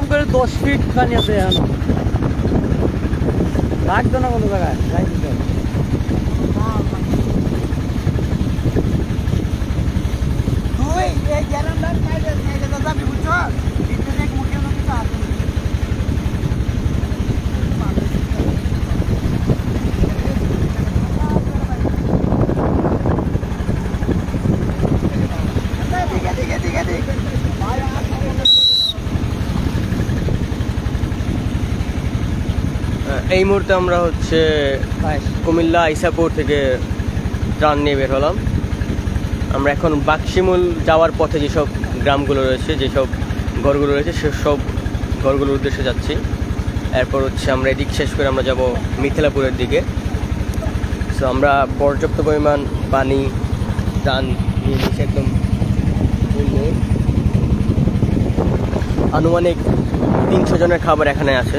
কম করে দশ ফিট খানি আছে এখন। লাগতো না কোনো জায়গায় যাই দিতে হবে। তুই এই গ্যারান্ডার সাইডে সাইডে যাবি বুঝছ একটু দেখ মুখে মুখে তো আছে দিকে দিকে দিকে দিকে এই মুহূর্তে আমরা হচ্ছে কুমিল্লা ইসাপুর থেকে ট্রান নিয়ে বের হলাম। আমরা এখন বাক্সিমুল যাওয়ার পথে যেসব গ্রামগুলো রয়েছে যেসব ঘরগুলো রয়েছে সেসব ঘরগুলোর উদ্দেশ্যে যাচ্ছি। এরপর হচ্ছে আমরা এদিক শেষ করে আমরা যাব মিথিলাপুরের দিকে। সো আমরা পর্যাপ্ত পরিমাণ পানি ত্রাণ নিয়ে নিয়েছি একদম আনুমানিক তিনশো জনের খাবার এখানে আছে।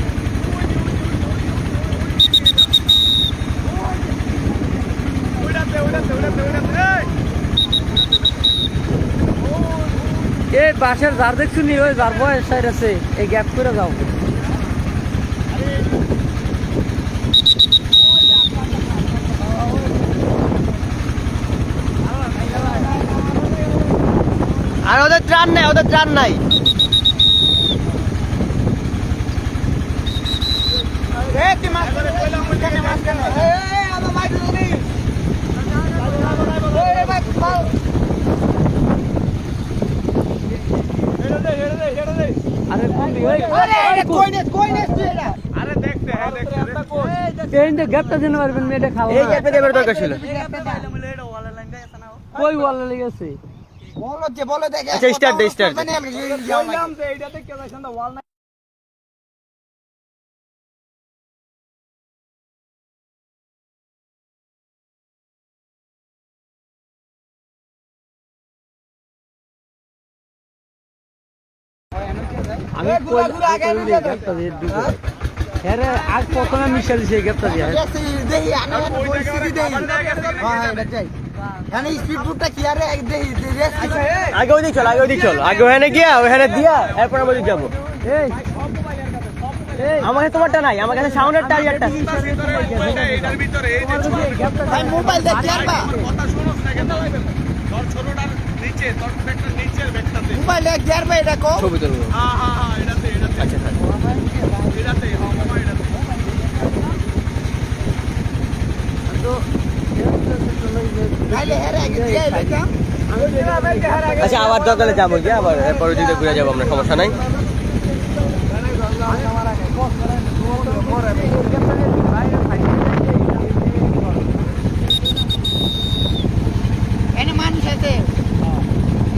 এ বাসের যার দেখছ নি? ওই যার বয়স সাইড আছে। এই গ্যাপ করে যাও। আর ওদের ত্রাণ নাই, ওদের ত্রাণ নাই এই কি মাছ করে কইলাম মুখে মাছ কেন এই আমার মাছ ধরি এই ভাই পাও হেড়ে দে হেড়ে দে হেড়ে দে আরে কোন দিকে ওই আরে এটা কই নে কই নে তুই এটা আরে দেখতে হ্যাঁ দেখতে এই যে গ্যাপটা দিতে পারবেন মেয়েটা খাওয়া এই গ্যাপে দেবার দরকার ছিল। কই ওয়ালা লেগেছে বলো যে বলো দেখে আচ্ছা, start দে, start দে। জানি যাও কইলাম এইটা দেখতে যাইছেন ওয়াল হ্যাঁ আজ প্রথমে মিশাল দিছে গ্যাপটা দিয়ে দেখি আমি পরিস্থিতি দেখি হ্যাঁ এটা যাই এখানে স্পিড বুটটা কি আরে দেখি আগে ওদিক চল আগে ওদিক চল আগে ওখানে গিয়া ওখানে দিয়া এরপর আমরা ওদিক যাব এই আমার কাছে তোমারটা নাই আমার কাছে সাউন্ডের ভাই মোবাইল দেখি নিচে তোর ব্যাগটা নিচের ব্যাগটাতে মোবাইল দেখ আর বা এটা কো ছবি তুলবো। হ্যাঁ হ্যাঁ হ্যাঁ এটাতে এটাতে আচ্ছা থাক। এটাতে হ্যাঁ মামা এটাতে। দেখতাম আচ্ছা আবার দরকার যাব গিয়ে আবার এরপর ওদিকে ঘুরে যাব আমরা সমস্যা নাই এনে মানুষ আছে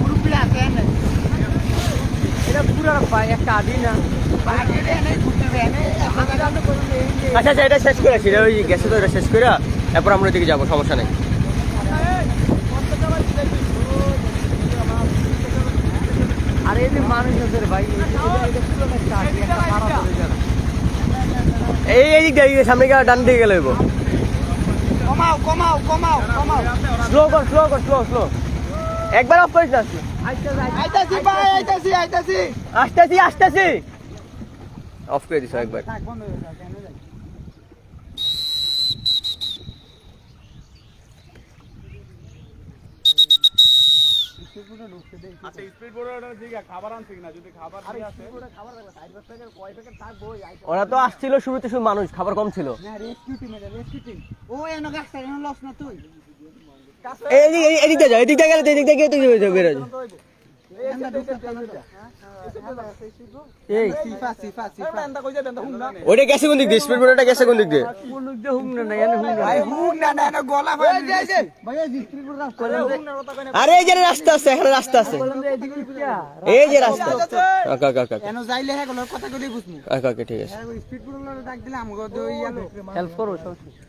গ্রুপলা আছে এনে এটা পুরো একটা আদি না। আচ্ছা আচ্ছা এটা শেষ করে সেটা ওই গেছে তো এটা শেষ করে। এরপর আমরা ওদিকে যাব সমস্যা নেই। আর এই মানুষ ভাই। এই এই দিক দিয়ে সামনে গিয়ে ডান দিকে গেলে কমাও কমাও কমাও কমাও। স্লো কর স্লো কর স্লো স্লো একবার অফ করিস না আইতাছি ভাই আইতাছি আইতাছি। আসতেছি আসতেছি। অফ করে দিছ একবার। আচ্ছা স্পিড খাবার আনছে কিনা? যদি খাবার আসে? ওরা তো আসছিল শুরুতে শুধু মানুষ খাবার কম ছিল। না রেস্কিউ টিম এটা রেস্কিউ টিম ও এনো গাছটা এনো লস না তুই? যাও গেলে গিয়ে তো বেরো গেছে কোন দিক দিয়ে? স্পিড বোর্ডটা গেছে কোন দিক দিয়ে? আরে এই যে রাস্তা আছে এখানে রাস্তা আছে। এই যে রাস্তা। যাইলে হ্যাঁ কথা ঠিক আছে। হেল্প করো নেই।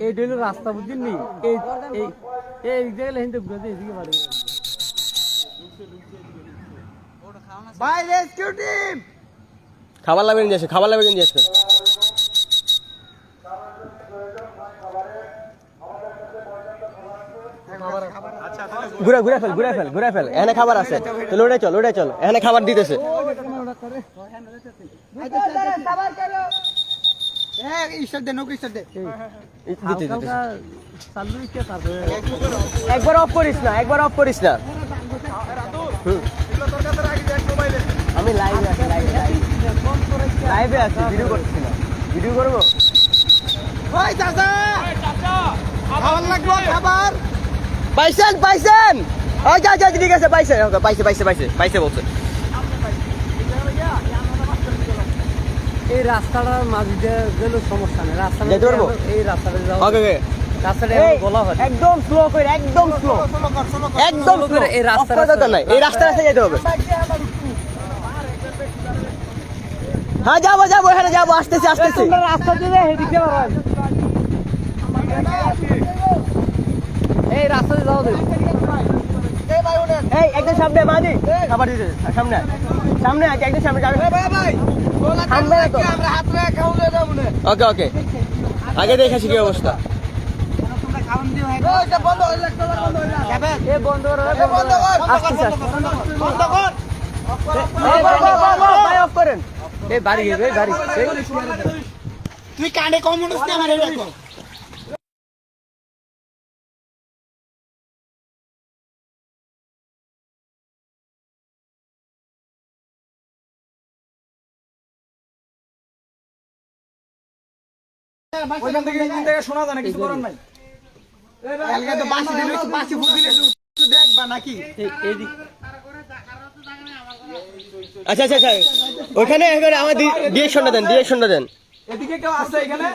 এই ডেলো রাস্তা বুঝছেন নি এই এই এই জায়গায় হিন্দু বুঝতে এদিকে বাড়ি ভাই রেস্কিউ টিম খাবার লাগবে নিয়ে আসবে খাবার লাগবে নিয়ে আসবে ঘুরে ঘুরে ফেল ঘুরে ফেল ঘুরে ফেল এখানে খাবার আছে চল ওটাই চল ওটাই চল এখানে খাবার দিতেছে হ্যাঁ ঈশ্বর দে নৌকো ঈশ্বর দে দিতে দিতে হালকা চালু কে তারপরে একবার অফ করিস না একবার অফ করিস না। হুম। আমি লাইভে আছি লাইভে লাইভে আছি ভিডিও করছি না। ভিডিও করব? ওই চাচা! খাবার লাগবে খাবার? পাইছেন পাইছেন? ওই যা যা ঠিক আছে পাইছে পাইছে পাইছে পাইছে পাইছে বলছে। এই রাস্তাটার মাঝে গেলে সমস্যা নেই। রাস্তাটা যেতে পারব? এই রাস্তাটা যাও। ওকে রাস্তাটা বলা হয়। একদম স্লো করে একদম স্লো চলো কর চলো কর একদম স্লো এই রাস্তাটা নাই এই রাস্তা রাস্তা যেতে হবে। হ্যাঁ যাব যাব এখানে যাব আসতেছি আসতেছি। রাস্তা দিয়ে এই রাস্তা দিয়ে যাও এই ভাই ওঠেন এই একদম সামনে মাঝি খাবার দিতে সামনে। আছে একদম সামনে যাবে। ভাই ভাই। গোলা থামবে না তো। আমরা মনে ওকে ওকে আগে দেখেছি কি অবস্থা তুই কানে খাওন আমার ওইটা ওইখান থেকে এখান থেকে শোনা যায় না কিছু করার নাই। এলাকা তো বাসি দিলে একটু বাসি ফুট দিলে একটু দেখবা নাকি? এইদিক আচ্ছা আচ্ছা আচ্ছা। ওইখানে এখানে আমার দেন ডিরেকশনটা দেন। এদিকে কেউ আছে এখানে?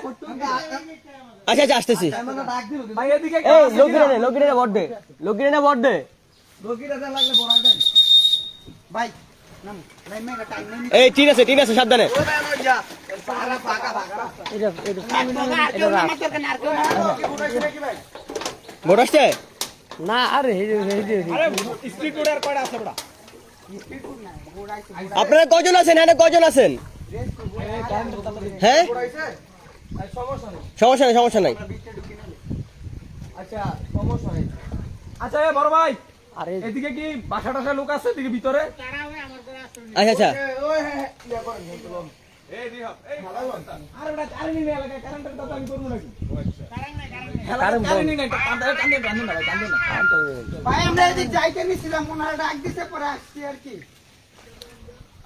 আচ্ছা আচ্ছা আসতেছি। ভাই এদিকে এই লোকিরে নে লোকিরে নে বড় দে লোকিরে নে বড় দে ভাই এই টিন আছে টিন আছে সাবধানে। বড় আসছে? না আরে আপনারা কজন আছেন? হ্যাঁ কজন আছেন? হ্যাঁ? সমস্যা নেই সমস্যা নাই আচ্ছা সমস্যা নেই। আচ্ছা এ বড় ভাই আরে। এদিকে কি বাসা টাসা লোক আছে এদিকে ভিতরে? আচ্ছা আচ্ছা।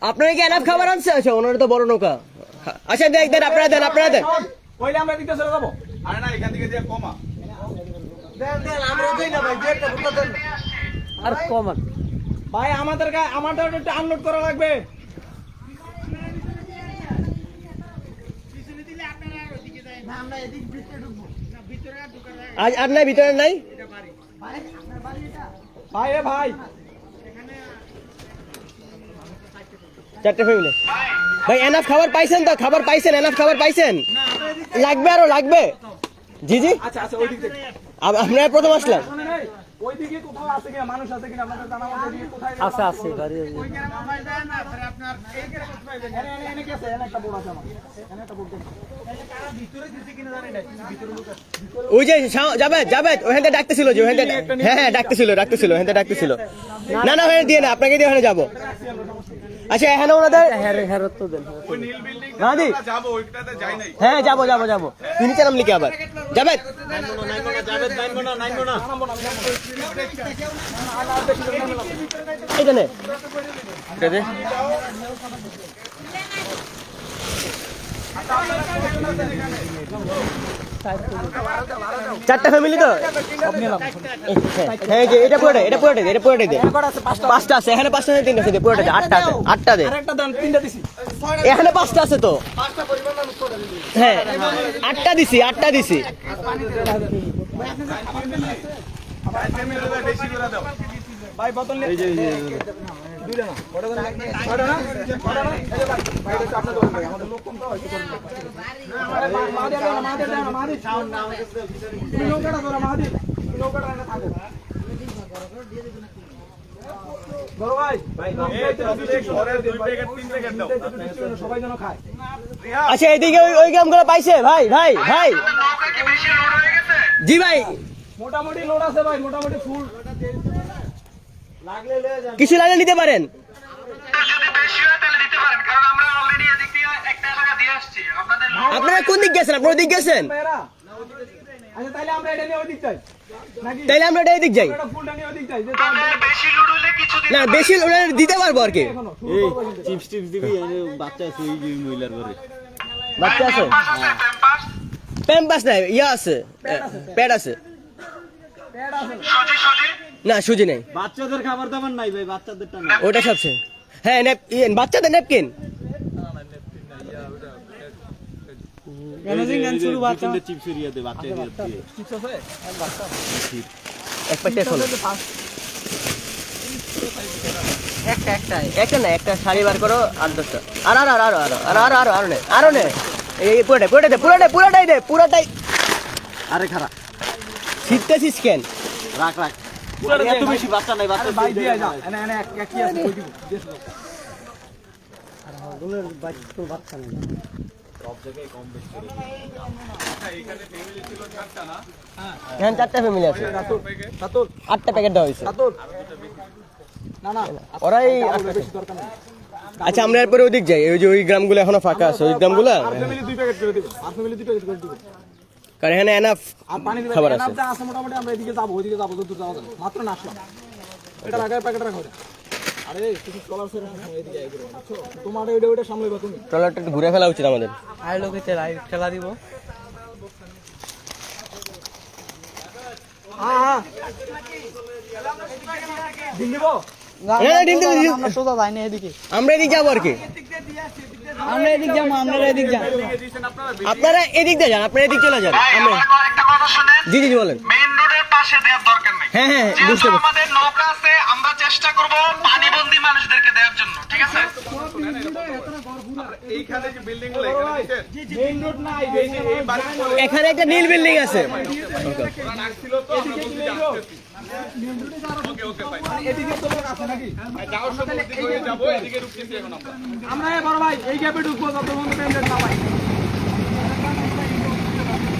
আপনারা কি এনাফ খাবার আনছে? আচ্ছা ওনারা তো বড় নৌকা। আচ্ছা দেখ দেন আপনারা দেন আপনারা দেন। আমরা এদিকে চলে যাব। আরে না এখান থেকে কমা। দেন দেন আমরা দেই না ভাই দেড়টা ফুটা দেন। আর কমান ভাই, আমাদের আমাদের একটু আনলোড করা লাগবে। আজ আর নাই, ভিতরে নাই? ভাই ভাই। চারটে ফ্যামিলি ভাই এনাফ খাবার পাইছেন তো? খাবার পাইছেন এনাফ খাবার পাইছেন? লাগবে আরও, লাগবে? জি জি। আচ্ছা আচ্ছা ওই দিক থেকে। আপ- প্রথম আসলাম ওইদিকে কোথাও আছে কিনা? মানুষ আছে কিনা? আপনাদের জানা মতো এদিকে কোথায় আছে আছে বাড়ি আছে। এনে এনে এনে কি এনে একটা বোর্ড আছে আমার। এনে একটা বোর্ড ওই যে ওখান থেকে ডাকতেছিল যে ওখান থেকে হ্যাঁ হ্যাঁ ডাকতেছিল ডাকতেছিল ওখান থেকে ডাকতেছিল। না না ওখানে দিয়ে না আপনাকে দিয়ে ওখানে যাব। আচ্ছা এখানে ওনাদের হ্যাঁ হ্যাঁ তো দেন ওই নীল বিল্ডিং গান্ধী যাব ওইটাতে যাই নাই হ্যাঁ যাব যাব যাব তুই নিচে নামলি কি আবার জাবেদ এইটা নে এটা দে। চারটা ফ্যামিলি তো? হ্যাঁ যে এটা পুরোটাই এটা পুরোটাই এটা পুরোটাই দে। পাঁচটা আছে এখানে পাঁচটা আছে তিনটা আছে পুরোটা আটটা আছে আটটা দে। আরেকটা দেন তিনটা দিছি। এখানে পাঁচটা আছে তো? হ্যাঁ আটটা দিছি আটটা দিছি। ভাই বোতল নিয়ে আচ্ছা এদিকে ওই গ্রামগুলো পাইছে? ভাই ভাই ভাই। জি ভাই। মোটামুটি লোড আছে ভাই। মোটামুটি ফুল কিছু লাগলে নিতে পারেন। আপনারা কোন দিক গেছেন? আপনার দিক গেছেন? তাইলে আমরা এটা এদিক যাই। না বেশি দিতে পারব আর কি। বাচ্চা আছে ওই বাচ্চা আছে? প্যাম্পাস নাই ইয়া আছে প্যাড আছে না সুজি নেই। বাচ্চাদের খাবার দাবার নাই ভাই বাচ্চাদেরটা নাই। ওটা সবছে। হ্যাঁ ইয়ে, বাচ্চাদের ন্যাপকিন। একটা একটাই একটা না একটা শাড়ি বার করো আট দশটা। আর আর আর আর আর আর আর আর আর নে আরও নে। এই পুরোটাই পুরোটাই দে পুরোটাই পুরোটাই দে পুরোটাই। আরে খারাপ ছিটতেছিস কেন? রাখ রাখ। এত বেশি বাচ্চা নাই বাচ্চা ভাই দিয়ে যা এনে এনে এক এক কি আছে ওই দিব। দেশ লোক। এখানে চারটা ফ্যামিলি আছে। আটটা প্যাকেট দেওয়া হয়েছে। সাতুর না না। ওরাই বেশি দরকার নেই। আচ্ছা আমরা এরপরে ওদিক যাই। ওই যে ওই গ্রামগুলো এখনও ফাঁকা আছে ওই গ্রামগুলো? আর ফ্যামিলি দুই প্যাকেট করে দিব। আর ফ্যামিলি দুই প্যাকেট করে দিব। কারণ এখানে এনাফ খাবার আছে। আছে মোটামুটি আমরা এদিকে যাব ওইদিকে যাব যাওয়া যাবে। মাত্র না আসলাম। এটা রাখার প্যাকেট রাখো আরে কিছু এদিকে আই করো বুঝছ? তোমার ওইটা ওইটা সামলাইবা তুমি। ট্রলারটা একটু ঘুরে ফেলা উচিত আমাদের। আই লোকে তেলাই খেলা দিব। হ্যাঁ হ্যাঁ দিন দিব? না, না, ডিম দিন, আমরা সোজা যাই না এদিকে। আমরা এদিক যাব আর কি। আমরা এদিক যাব আমরা এদিক যাব। আপনারা এদিক দিয়ে যান আপনারা এদিক চলে যান আমরা একটা কথা শুনেন। জি জি বলেন। মেইন রোডের পাশে দেওয়ার দরকার নেই। হ্যাঁ হ্যাঁ বুঝতে পারছি। আমাদের নৌকা আছে আমরা চেষ্টা করব পানিবন্দী মানুষদেরকে দেওয়ার জন্য ঠিক আছে? এইখানে যে বিল্ডিংগুলো এখানে মেইন রোড নাই একটা নীল বিল্ডিং আছে। ছিল তো আমরা বড় ভাই, এই গ্যাপে ঢুকবো, যত বন্ধু না ভাই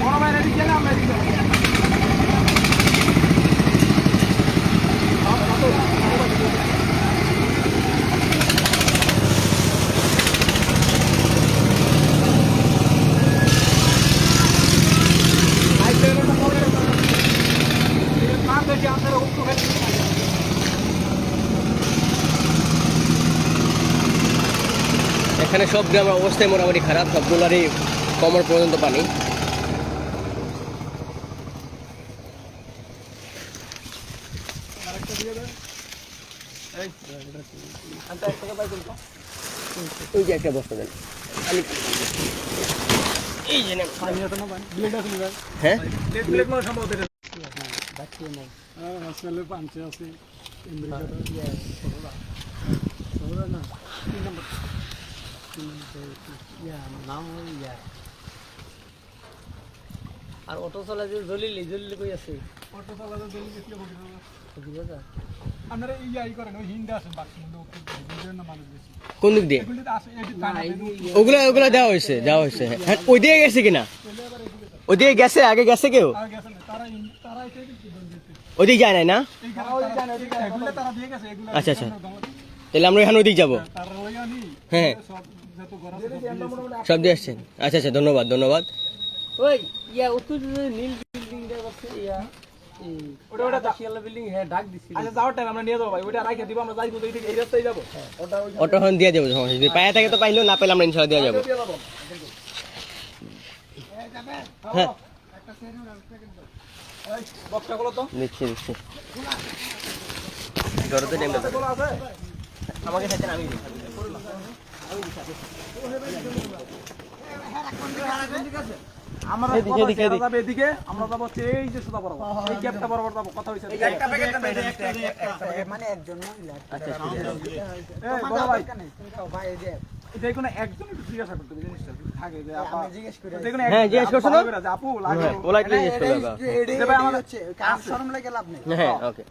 বড় ভাই এদিকে আমরা এদিকে এখানে সব গ্রামের অবস্থাই মোটামুটি খারাপ সবগুলোরই কমর পর্যন্ত পানি। পানি আছে হ্যাঁ? আছে নাম আর অটো চলা যে জলিল জলিল কই আছে? অটো চলা যে জলিল কি বলি দাদা আপনারা এই আই করেন ওই হিন্দ আসেন বাকি লোক কোন দিক দিয়ে? ওগুলা ওগুলা দেওয়া হয়েছে দেওয়া হয়েছে। হ্যাঁ ওই দিয়ে গেছে কিনা? ওই দিয়ে গেছে আগে গেছে কেউ? ওই দিক যায় নাই না? হ্যাঁ, আচ্ছা আচ্ছা। তাহলে আমরা এখানে ওই দিক যাব হ্যাঁ সব দিয়ে আসছেন? আচ্ছা আচ্ছা ধন্যবাদ ধন্যবাদ। ওই ইয়া উত্তর নীল বিল্ডিং আছে ইয়া ওটা ওটা শিয়ালা বিল্ডিং হ্যাঁ ডাক দিছিল। আচ্ছা যাওয়ার টাইম আমরা নিয়ে যাব ভাই। ওটা রাইখে দিব আমরা যাই কোথায় এই রাস্তায় যাব। ওটা ওই অটো দিয়ে যাব সমস্যা যদি পায়ে থাকে তো পাইলেও না পেলে আমরা ইনশাল্লাহ দিয়ে যাব। হ্যাঁ জড়তে টাইম আছে আমাকে সাথে আমি দিই আমরা এদিকে, কথা এদিকে, হইছে, এদিকে। এরা যাবে এদিকে। আমরা যাব হচ্ছে এই যে সুদা বরাবর। এই ক্যাপটা বরাবর যাব। কথা হইছে মানে একজন মহিলা ঠিক আছে। এই বড় ভাই। ভাই। এই যে যে কোনো একজন একটু জিজ্ঞাসা করতে জিনিসটা। থাকে যে আপা জিজ্ঞেস করি। যে কোনো হ্যাঁ, জিজ্ঞেস লাগে পোলাইটলি জিজ্ঞেস করবে ভাই, আমার- হচ্ছে কাজ শরম লাগে লাভ নেই। হ্যাঁ ওকে।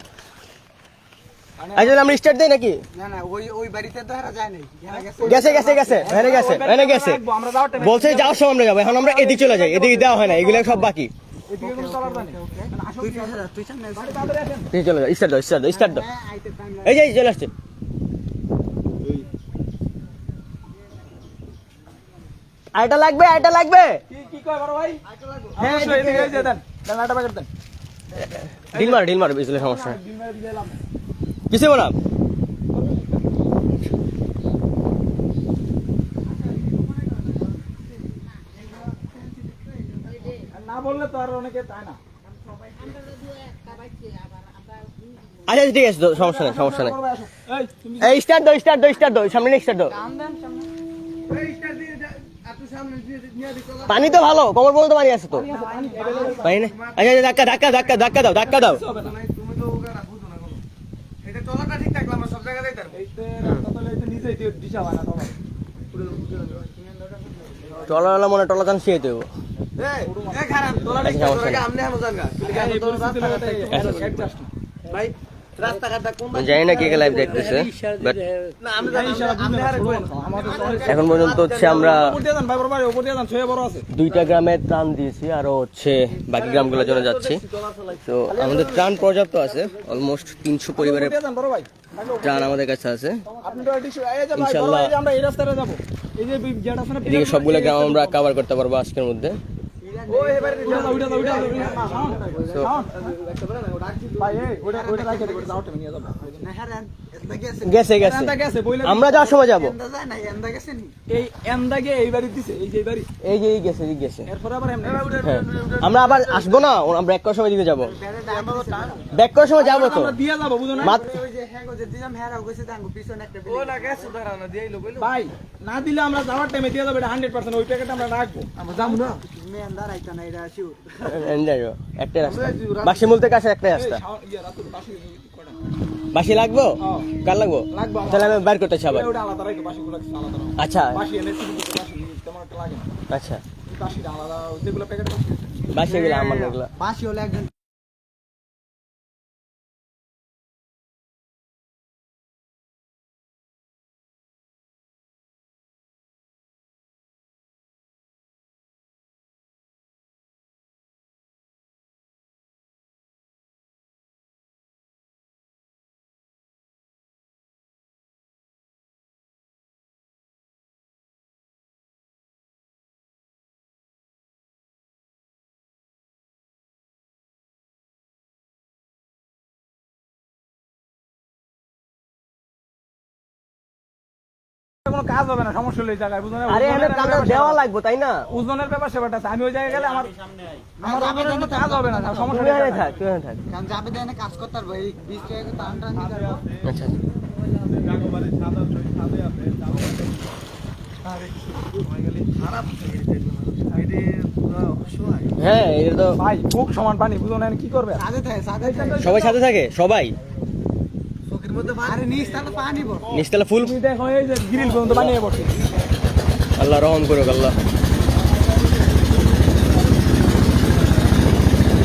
আচ্ছা আমরা স্টার্ট দেই নাকি? না না ওই ওই বাড়িতে তো হারা যায় নাই। গেছে। গেছে গেছে গেছে গেছে গেছে। আমরা যাওয়ার টাইমে বলছে যাওয়ার সময় আমরা যাব এখন আমরা এদিকে চলে যাই এদিকে দেওয়া হয় না এগুলো সব বাকি। এদিকে কোনো চলার জানি তুই হারা তুই সামনে গাড়ি তাড়াতাড়ি আসেন। এদিকে চলে যাও স্টার্ট দাও স্টার্ট দাও স্টার্ট দাও হ্যাঁ আইতে টাইম এই যে চলে আসছে। লাগবে লাগবে। কি কি কয় বড় ভাই? হ্যাঁ, এই যে দেন। দেন। মার ঢিল মার বুঝলে সমস্যা। দিলাম কিসে বলাম আর না বললে তো আর অনেকে তাই না। আচ্ছা আচ্ছা, ঠিক আছে সমস্যা নেই সমস্যা নেই। বড় এই স্টার্ট দাও স্টার্ট দাও স্টার্ট দাও সামনে স্টার্ট দাও। পানি তো ভালো কমর পর্যন্ত পানি আছে তো। পানি নেই আচ্ছা আচ্ছা, ধাক্কা ধাক্কা ধাক্কা ধাক্কা দাও ধাক্কা দাও। চলাটা ঠিক থাকলে আমরা সব জায়গায় যাইতাম এইতে রাস্তা তো এইতে নিজেই দিশা হয় না তোমার টলালা মনে টলা চান শিয়ে দেবো আচ্ছা, হলে ভাই জানি না কে কে লাইভ দেখতেছে বাট এখন পর্যন্ত হচ্ছে আমরা দুইটা গ্রামে ত্রাণ দিয়েছি আরও হচ্ছে বাকি গ্রামগুলোর জন্য যাচ্ছি। তো আমাদের ত্রাণ পর্যাপ্ত আছে অলমোস্ট তিনশো পরিবারের ত্রাণ আমাদের কাছে আছে। না এদিকে সবগুলো গ্রাম আমরা কভার করতে পারব আজকের মধ্যে। ওটা ওটা রাখে ওটা যাও টাইমে নিয়ে যাব গেছে। গেছে আমরা যাওয়ার সময় যাব। এন্দা যায় না এন্দা গেছে নি? এই এন্দাগে এই বাড়ি দিছে এই যে এই বাড়ি। এই যে এই গেছে এই গেছে। এরপরে আবার এমনি হ্যাঁ। আমরা আবার আসব না আমরা এক করার সময় দিতে যাব। ব্যাক করার সময় যাব তো। দিয়ে যাব বুঝো না মাত- ওই যে হ্যাঁ গো যে দিলাম হ্যাঁ গেছে দাঙ্গো পিছনে একটা ও না গেছে ধরা না দিইলো কইলো। ভাই না দিলে আমরা যাওয়ার টাইমে দিয়ে যাব এটা হান্ড্রেড পার্সেন্ট ওই প্যাকেট আমরা রাখব। যাব না। রাস্তা। বাসিমূল থেকে আসে একটাই রাস্তা। ইয়ে রাতে বাসি লাগবো। কার লাগবো। তাহলে আমি বাইর করতেছি আবার। আচ্ছা। আচ্ছা। বাসি এগুলো আমার লাগল। বাসি হলে একজন কোনো কাজ হবে না সমস্যা হলে জায়গায়। বুঝো আরে এখানে ওজনের দেওয়া লাগবে তাই না? ওজনের ব্যাপার সেবাটা আছে। আমি ওই জায়গায় গেলে আমার আমার ওজনের কাজ হবে না সমস্যা তুই থাক তুই থাক। কারণ যাবে দেয় কাজ করতে পারব এই বিশ টাকা টান টান দিতে পারব। আচ্ছা। হ্যাঁ এটা তো ভাই খুব সমান পানি বুঝো না কি করবে? সাথে সাথে থাকে। সবাই সাথে থাকে? সবাই চোখের মধ্যে আরে নিস তাহলে পানি বল নিচতলা ফুল তুমি দেখো এই যে গ্রিল পর্যন্ত বানিয়ে পড়ছে আল্লাহ রহম করুক আল্লাহ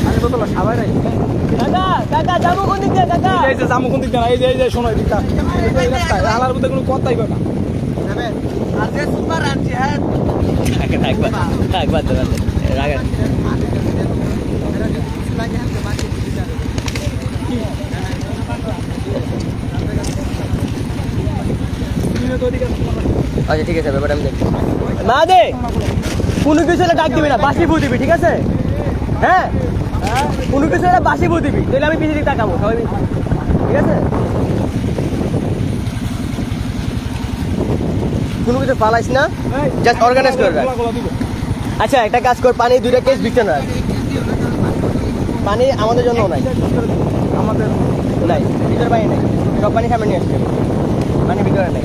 আমি তো তোলা আচ্ছা ঠিক আছে ব্যাপারটা আমি দেখছি। না দে কোনো কিছু হলে ডাক দিবি না বাসি বউ দিবি ঠিক আছে? হ্যাঁ? কোনো কিছু হলে বাসি বউ দিবি তাহলে আমি পিছিয়ে দিকে তাকাবো সবাই ঠিক আছে? কোনো কিছু ফালাইস না Just organize করে রাখ। আচ্ছা একটা কাজ কর পানি দুইটা কেস বিছানা না পানি আমাদের জন্য নাই। আমাদের নাই ভিতরে পানি নাই। সব পানি সামনে নিয়ে আসছে পানি ভিতরে নাই।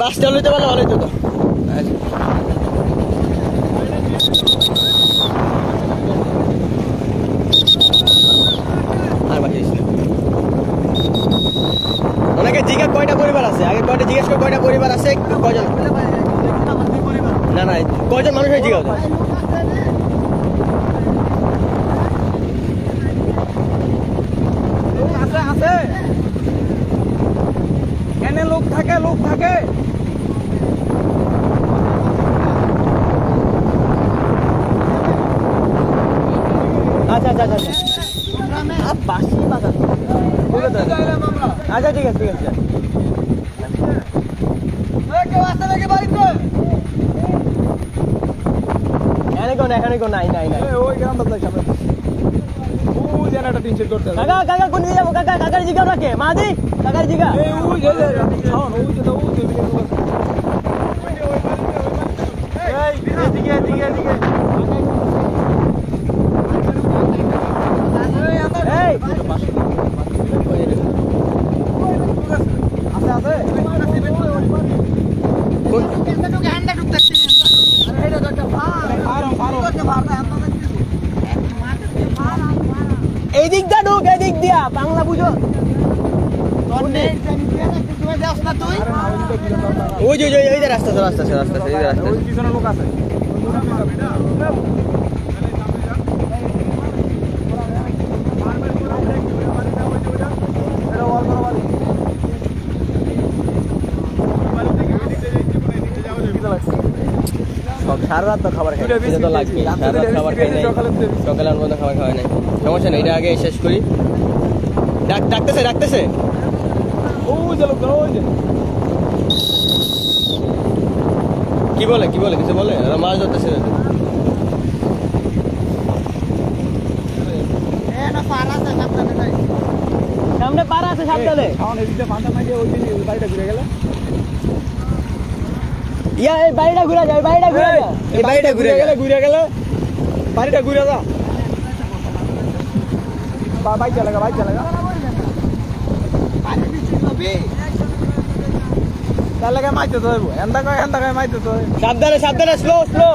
ভালো তো আর বাকি দিস না। জিজ্ঞাসা কয়টা পরিবার আছে? আগে কয়টা জিজ্ঞেস কয়টা পরিবার আছে? কয়জন না না কয়জন মানুষ হয়ে জিজ্ঞাসা আছে এনে লোক থাকে লোক থাকে। আচ্ছা আচ্ছা আচ্ছা আচ্ছা। বাজার। আচ্ছা ঠিক আছে ঠিক আছে কেউ আসে নাকি বাড়িতে এখানে কোন নাই নাই নাই। ওই গ্রামটা যাই সামনে। কাকা কাকা কোন যাব? কাকা কাকার জিগা রাখে মাদি কাকার জিগা এই ওই যে যে ছাউন ওই যে ওই যে এই এদিকে এদিকে এদিকে এই আছে আছে ফার্ম ফার্ম এই দিক দা ঢুক এই দিক দিয়া বাংলা বুঝো। ওই যে ওই যে এই যে রাস্তা রাস্তা রাস্তা রাস্তা। লোক আছে। সারা রাত তো খাবার খাই। তো লাগবে সারা রাত খাবার খাই নাই। সকালে দুটো বিস্কিট। সকালে আর পর্যন্ত খাবার খাওয়া নাই। সমস্যা নেই এটা আগে শেষ করি। ডাকতেছে ডাকতেছে। ওই যে লোক ওই যে। কি বলে কি বলে কিছু বলে? মাছ ধরতেছে সামনে পাড়া আছে সাবধানে। বাড়িটা ঘুরে গেলে। ইয়া এই বাড়িটা ঘুরে যায় এই বাড়িটা ঘুরে যা। এই বাড়িটা ঘুরে গেলে ঘুরে গেলে। বাড়িটা ঘুরে যা। বা বাইক চালাগা বাইক চালাগা। তার লাগে মাইতে তো এন্দা কয় এন্দা কয় মাইতে তো সাবধানে সাবধানে স্লো স্লো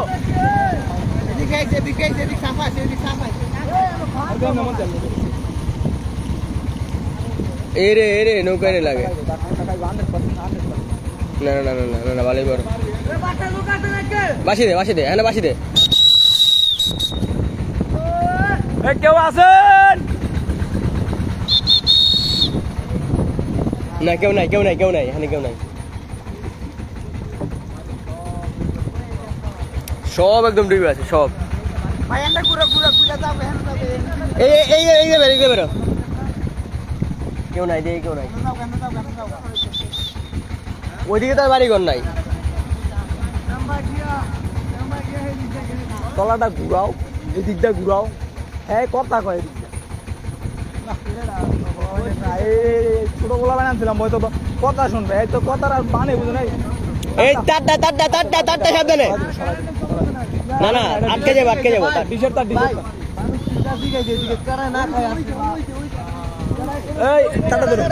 এই রে এই রে নৌকা রে লাগে। না না না না না না না ভালোই বড় বাসি দে বাসি দে এখানে বাসি দে। কেউ আছেন? না কেউ নাই কেউ নাই কেউ নাই এখানে কেউ নাই। সব একদম ডুবে আছে সব। এই এই এই এই বেরো এই বেরো। কেউ নাই দেখি কেউ নাই। ওইদিকে তো আর বাড়িঘর নাই। তলাটা ঘুরাও এই দিকটা ঘুরাও। হ্যাঁ কথা কয় এদিকটা। এই, এই, এই, ছোট গোলা বানাচ্ছিলাম হয়তো তো কথা শুনবে এই তো কথার আর মানে বুঝো নাই এই। তারটা তারটা তারটা তারটা সাবধানে। না না আটকে যাব আটকে যাব তার। তার ডিশের এই টাটা ধরো।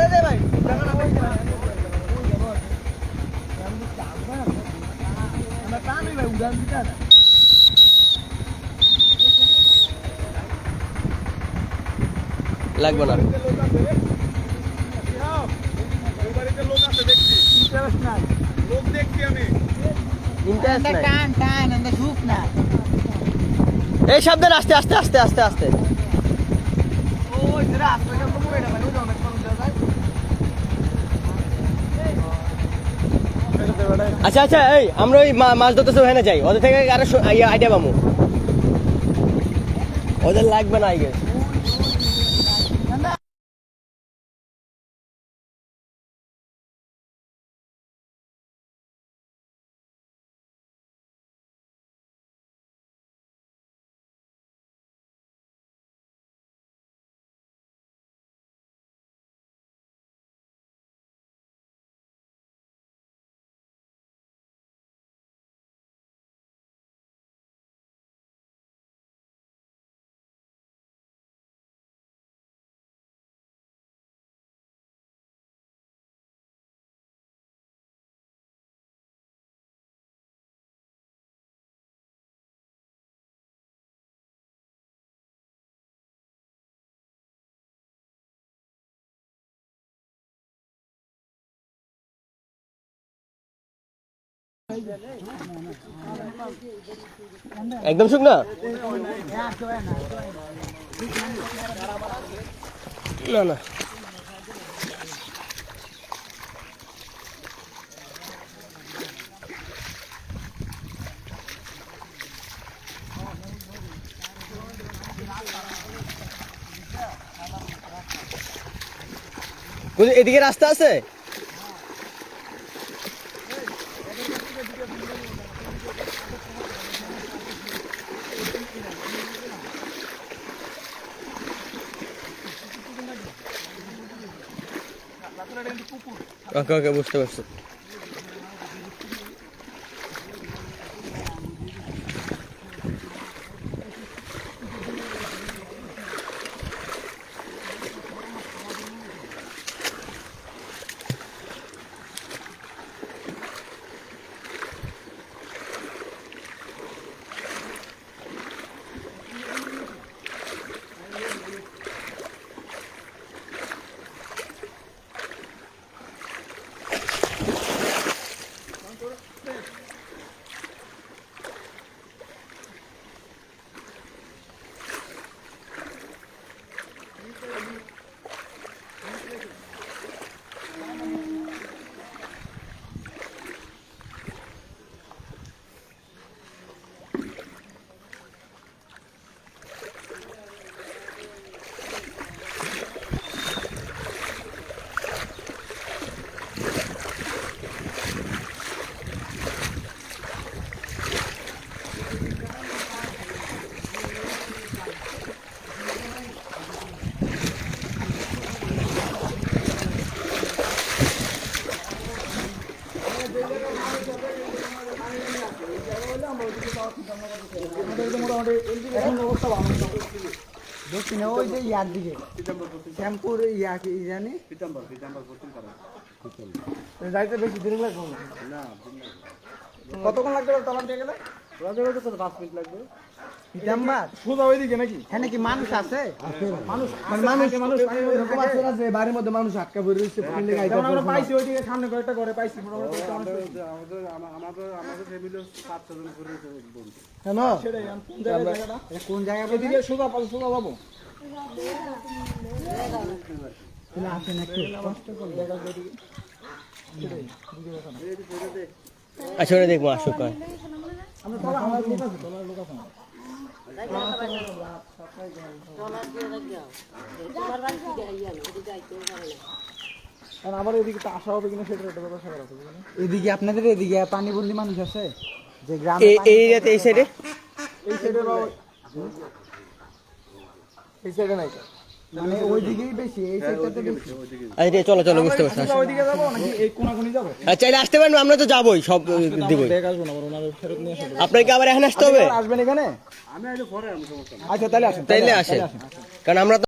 লাগবে না ওই বাড়িতে লোক আছে দেখছি ইন্টারেস্ট নাই। লোক দেখছি আমি। ইন্টারেস্ট নাই? টান টান এনে ঝুঁক না এই সাবধান আস্তে আস্তে আস্তে আস্তে আস্তে। ওই যে রাস্তা কেমন করে এটা মানে অনেক কম দেওয়া যায়। আচ্ছা আচ্ছা এই আমরা ওই মা- মাছ ধরতে ওখানে যাই। ওদের থেকে আরও আইডিয়া পাবো। ওদের লাগবে না আই একদম শুকনা? না না। এদিকে রাস্তা আছে? বুঝতে পারছি দক্ষিণে ওই যে ইয়ার দিকে। শ্যামপুর ইয়া কি জানি? যাইতে বেশি দিন লাগবে না। কতক্ষণ লাগবে তোমার দিয়ে গেলে? পিতাম্বার সোজা ওইদিকে নাকি? হ্যাঁ নাকি মানুষ আছে? মানুষ মানে মানুষ মানুষ এরকম আছে। না যে বাড়ির মধ্যে মানুষ আটকা পড়ে রয়েছে পাইছি ওইদিকে সামনে কয়েকটা ঘরে পাইছি। কেন? জায়গা পাশে সোজা আসে আচ্ছা ওটা দেখব কয় কারণ আবার এদিকে তো আসা হবে কিনা সেটা একটা ব্যবস্থা করা এদিকে আপনাদের এদিকে পানি বন্দি মানুষ আছে? যে গ্রামে এই এই সাইডে এই সাইডে এই সাইডে নাই মানে ওইদিকেই বেশি এই সাইডটাতে বেশি। আচ্ছা চলো চলো বুঝতে পারছি। আমরা ওইদিকে যাব নাকি এই কোনাকুনি যাব? আচ্ছা চাইলে আসতে পারেন আমরা তো যাবোই সব দিব আবার এখানে আসতে হবে? আসবেন এখানে? আমি পরে আমি আচ্ছা তাহলে আসেন। তাইলে আসেন। কারণ আমরা তো